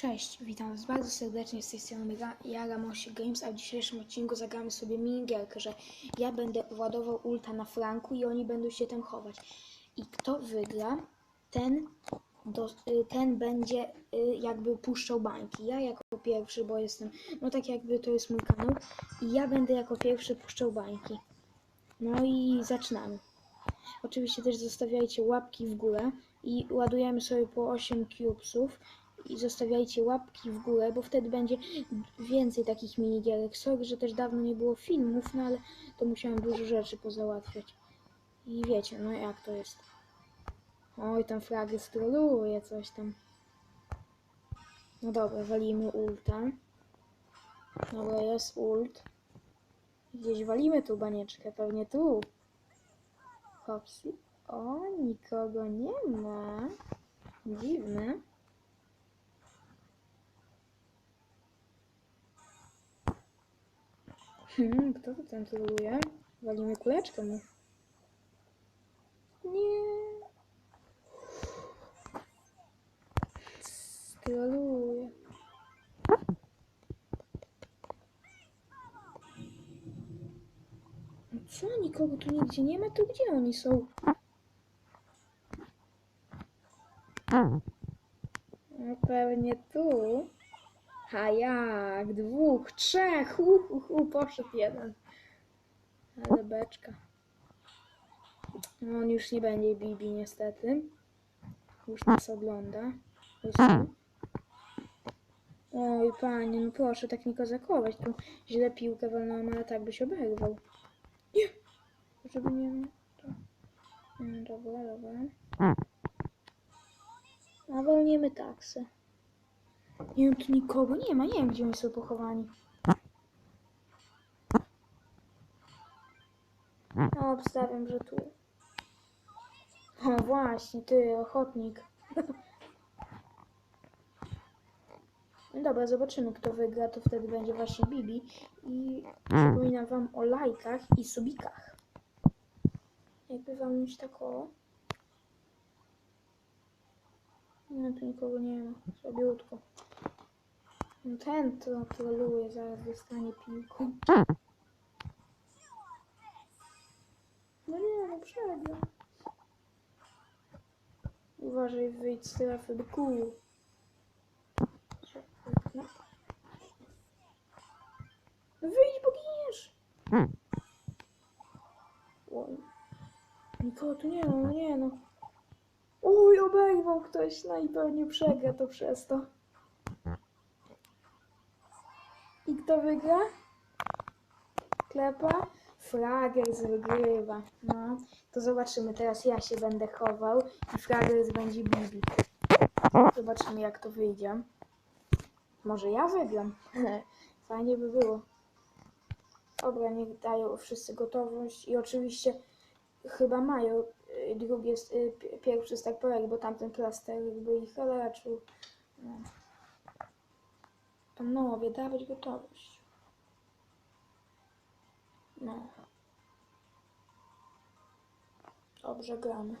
Cześć, witam Was bardzo serdecznie z tej strony ja Ramosie Games, a w dzisiejszym odcinku zagramy sobie minigierkę, że ja będę ładował ulta na Franku i oni będą się tam chować. I kto wygra, ten, do, y, ten będzie y, jakby puszczał bańki. Ja jako pierwszy, bo jestem, no tak jakby to jest mój kanał i ja będę jako pierwszy puszczał bańki. No i zaczynamy. Oczywiście też zostawiajcie łapki w górę i ładujemy sobie po 8 cubesów i zostawiajcie łapki w górę, bo wtedy będzie więcej takich minigierek. Sorry, że też dawno nie było filmów, no ale to musiałem dużo rzeczy pozałatwiać. I wiecie, no jak to jest. Oj, tam flagi stroluje coś tam. No dobra, walimy ulta. Dobra, jest ult. Gdzieś walimy tu banieczkę, pewnie tu. Hopsi. O, nikogo nie ma. Dziwne. Hmm, kto tu tam troluje? Walimy kuleczkę mu. Nie. Troluje. No Co? Nikogo tu nigdzie nie ma? To gdzie oni są? No pewnie tu. A jak? Dwóch, trzech! Hu, hu, hu, poszedł jeden. Ale beczka. No, on już nie będzie Bibi niestety. Już nas ogląda. Oj panie, no proszę tak nie kozakować. Tu źle piłkę walnąłem, ale tak byś oberwał. Nie! Żeby nie... To... No, dobra, dobra. A walniemy taksę. Nie wiem, tu nikogo nie ma. Nie wiem, gdzie oni są pochowani. No, obstawiam, że tu. O, właśnie, ty, ochotnik. No dobra, zobaczymy, kto wygra. To wtedy będzie właśnie Bibi. I przypominam wam o lajkach i subikach. Jakby wam mieć tak o... No, tu nikogo nie ma. Słabiutko. No ten to troluje, zaraz dostanie piłką. No nie, no przegra. Uważaj, wyjdź z strefy do kół. No. no wyjdź, bo giniesz. Oj. Nikogo tu nie ma, no nie no. Uj, oberwał ktoś, no i pewnie przegra to przez to. I kto wygra? Klepa? Fragers wygrywa. No, to zobaczymy. Teraz ja się będę chował i Fragers będzie Bibi. Zobaczymy jak to wyjdzie. Może ja wygram. Fajnie by było. Dobra, niech dają wszyscy gotowość i oczywiście chyba mają y, drugi jest y, pi- pierwszy starporek, bo tamten plaster jakby ich leczył. No. Panowie, dawać gotowość. No. Dobrze gramy.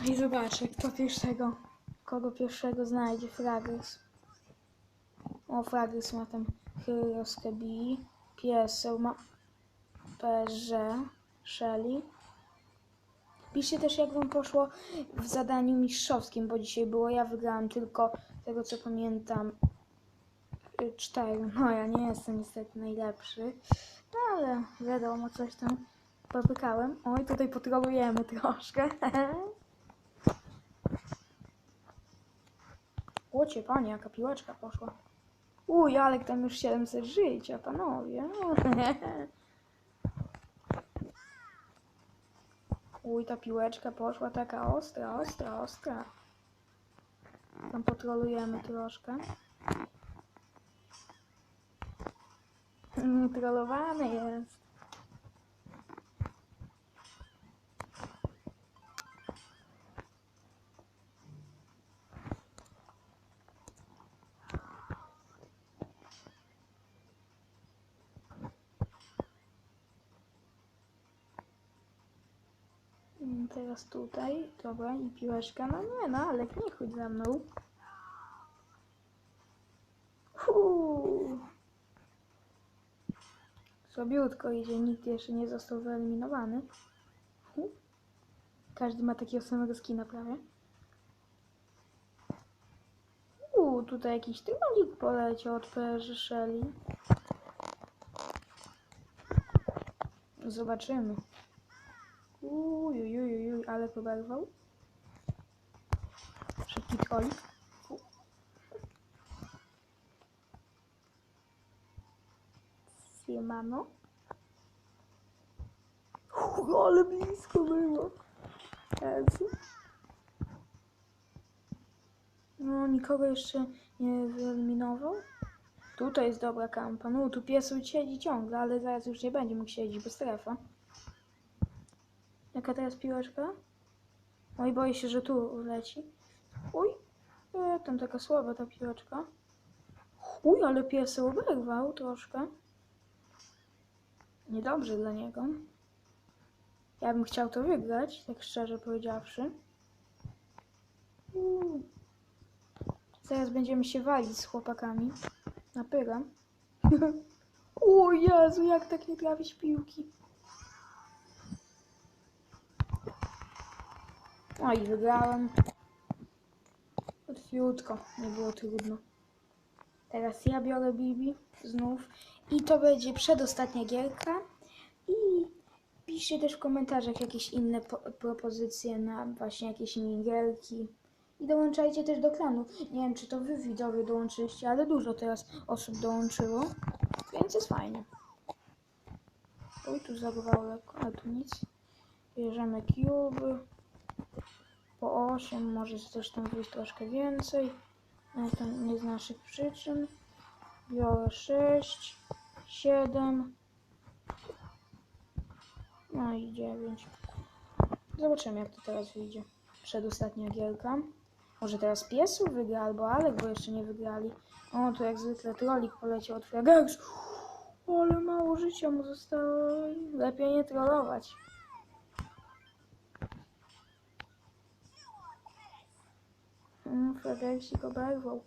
No i zobaczę, kto pierwszego, kogo pierwszego znajdzie Fragis. O, Fragis ma tam Hyroskę B, Pieseł ma Perze, Shelly. Piszcie też jak wam poszło w zadaniu mistrzowskim, bo dzisiaj było, ja wygrałam tylko tego co pamiętam cztery. No ja nie jestem niestety najlepszy, no ale wiadomo coś tam popykałem. Oj, tutaj potrolujemy troszkę. Łocie, panie, jaka piłeczka poszła. Uj, Alek tam już 700 życia, panowie. Uj, ta piłeczka poszła taka ostra, ostra, ostra. Tam potrolujemy troszkę. Trollowany jest. Mm, Teraz tutaj, dobra, i piłeczka. No nie, no, ale nie chodź za mną. Huu. Słabiutko idzie, nikt jeszcze nie został wyeliminowany. Każdy ma takiego samego skina prawie. Uuu, tutaj jakiś tygonik poleciał od Shelly. Zobaczymy. Uj, uj, uj, uj, ale poberwał. Szybki trolik. Fu. Siemano. Uuu, ale blisko było. Jezu. No, nikogo jeszcze nie wyeliminował. Tutaj jest dobra kampa. No, tu pies siedzi ciągle, ale zaraz już nie będzie mógł siedzieć, bo strefa. Jaka teraz piłeczka? Oj, boję się, że tu leci. Uj, e, tam taka słaba ta piłeczka. Uj, ale pies oberwał troszkę. Niedobrze dla niego. Ja bym chciał to wygrać, tak szczerze powiedziawszy. Uuu. Zaraz będziemy się walić z chłopakami. Napyram. o Jezu, jak tak nie trafić piłki. No i wygrałem. Łatwiutko, nie było trudno. Teraz ja biorę Bibi znów. I to będzie przedostatnia gierka. I piszcie też w komentarzach jakieś inne po- propozycje na właśnie jakieś minigierki. I dołączajcie też do klanu. Nie wiem, czy to wy widzowie dołączyliście, ale dużo teraz osób dołączyło. Więc jest fajnie. Oj, tu zagowało lekko, ale tu nic. Bierzemy cube. Po 8, może też tam wyjść troszkę więcej. Ale to nie z naszych przyczyn. Biorę 6, 7. No i 9. Zobaczymy, jak to teraz wyjdzie. Przedostatnia gierka. Może teraz piesu wygra albo Alek, bo jeszcze nie wygrali. O, tu jak zwykle trolik poleciał od Fragax. Ale mało życia mu zostało. Lepiej nie trollować. Mm, Fragaxik oberwał.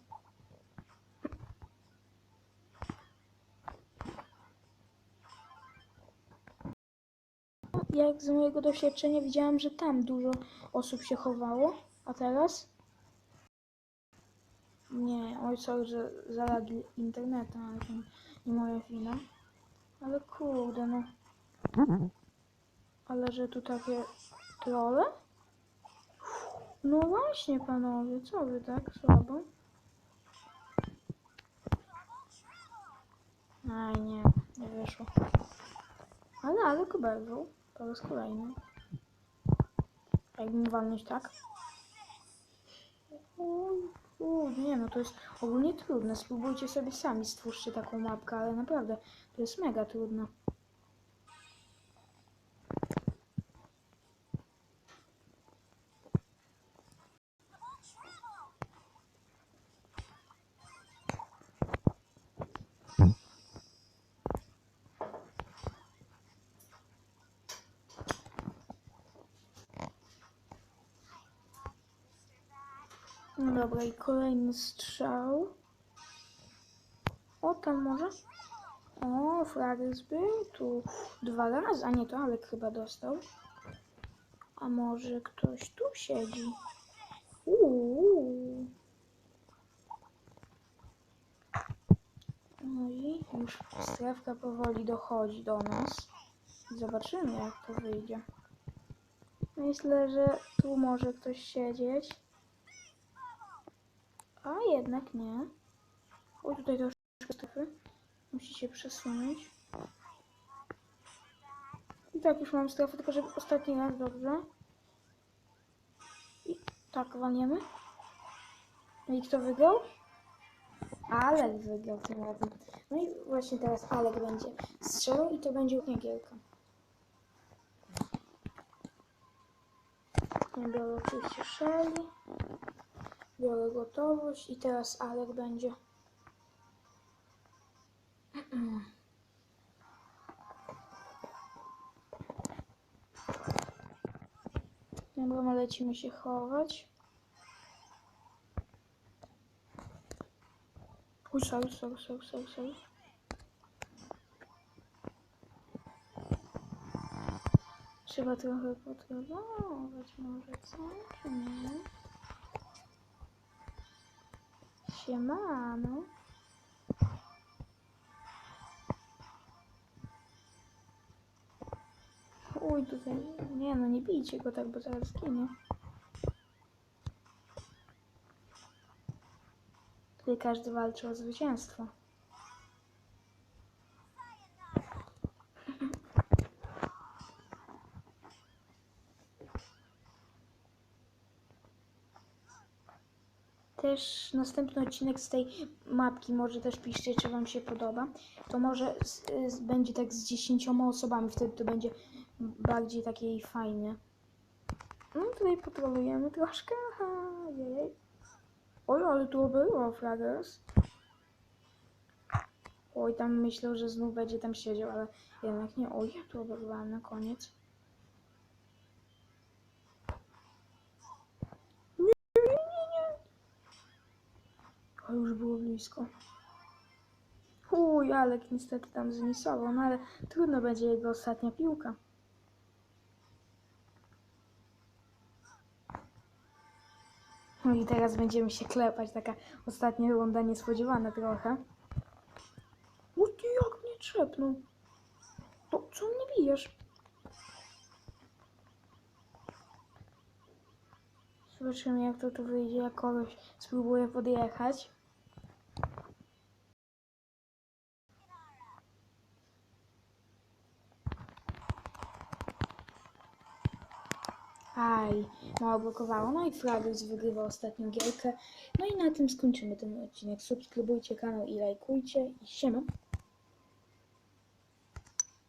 Jak z mojego doświadczenia widziałam, że tam dużo osób się chowało, a teraz? Nie, oj sorry, że zalagi internetu, ale to nie moja wina. Ale kurde, no. Ale że tu takie trole? No właśnie, panowie, co wy tak słabo? Aj, nie, nie wyszło. Ale, ale kuberwał po raz kolejny. Jakbym walnąć tak? Uj, nie no, to jest ogólnie trudne. Spróbujcie sobie sami, stwórzcie taką mapkę, ale naprawdę to jest mega trudne. No dobra, i kolejny strzał. O, tam może? O, Fragrys był tu dwa razy, a nie to Alek chyba dostał. A może ktoś tu siedzi? Uuu. No i już strefka powoli dochodzi do nas. Zobaczymy jak to wyjdzie. Myślę, że tu może ktoś siedzieć. A jednak nie. O, tutaj troszkę strefy. Musi się przesunąć. I tak już mam strefę, tylko żeby ostatni raz dobrze. I tak walniemy. No i kto wygrał? Alek wygrał tym razem. No i właśnie teraz Alek będzie strzelał i to będzie gierka. Ja biorę oczywiście Shelly. Biorę gotowość i teraz Alek będzie. Dobra, my lecimy się chować. Oj, sorry, sorry, sorry, sorry, sorry. Trzeba trochę potrenować może, co? Czy nie? Siemano. Uj, tutaj... Nie no, nie bijcie go tak, bo zaraz zginie. Tutaj każdy walczy o zwycięstwo. Też następny odcinek z tej mapki, może też piszcie, czy Wam się podoba. To może z, z, będzie tak z dziesięcioma osobami, wtedy to będzie bardziej takie fajnie. No tutaj potrolujemy troszkę. Aha, jej. Oj, ale tu było Fraggers. Oj, tam myślę, że znów będzie tam siedział, ale jednak nie. Oj, tu oberwałem na koniec. Nie, nie, nie, nie. Już było blisko. Uj, Alek niestety tam znisował, no ale trudno będzie jego ostatnia piłka. No i teraz będziemy się klepać, taka ostatnia runda niespodziewana trochę. O ty jak mnie trzepnął? To co mnie bijesz? Zobaczymy jak to tu wyjdzie, jak kogoś spróbuję podjechać. Aj, mało blokowało. No i Fragus wygrywa ostatnią gierkę. No i na tym skończymy ten odcinek. Subskrybujcie kanał i lajkujcie. I siema.